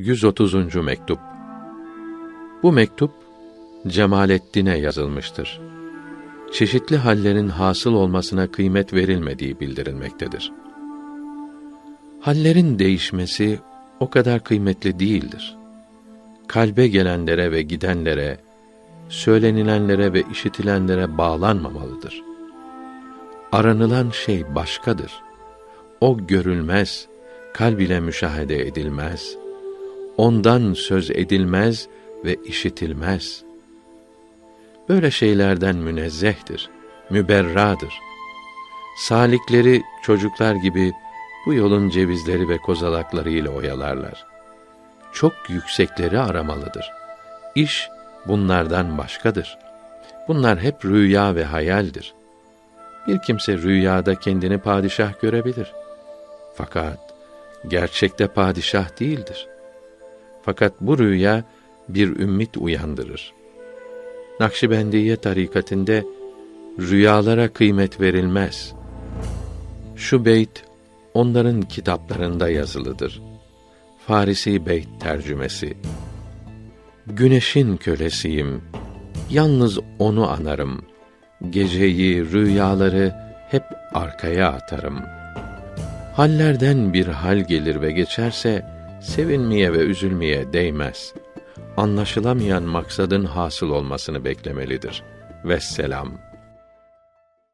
130. mektup. Bu mektup Cemalettin'e yazılmıştır. Çeşitli hallerin hasıl olmasına kıymet verilmediği bildirilmektedir. Hallerin değişmesi o kadar kıymetli değildir. Kalbe gelenlere ve gidenlere, söylenilenlere ve işitilenlere bağlanmamalıdır. Aranılan şey başkadır. O görülmez, kalb ile müşahede edilmez. Ondan söz edilmez ve işitilmez. Böyle şeylerden münezzehtir, müberradır. Salikleri çocuklar gibi bu yolun cevizleri ve kozalaklarıyla oyalarlar. Çok yüksekleri aramalıdır. İş bunlardan başkadır. Bunlar hep rüya ve hayaldir. Bir kimse rüyada kendini padişah görebilir. Fakat gerçekte padişah değildir. Fakat bu rüya bir ümmit uyandırır. Nakşibendiye tarikatinde rüyalara kıymet verilmez. Şu beyt onların kitaplarında yazılıdır. Farisi beyt tercümesi. Güneşin kölesiyim. Yalnız onu anarım. Geceyi, rüyaları hep arkaya atarım. Hallerden bir hal gelir ve geçerse sevinmeye ve üzülmeye değmez. Anlaşılamayan maksadın hasıl olmasını beklemelidir. Vesselam.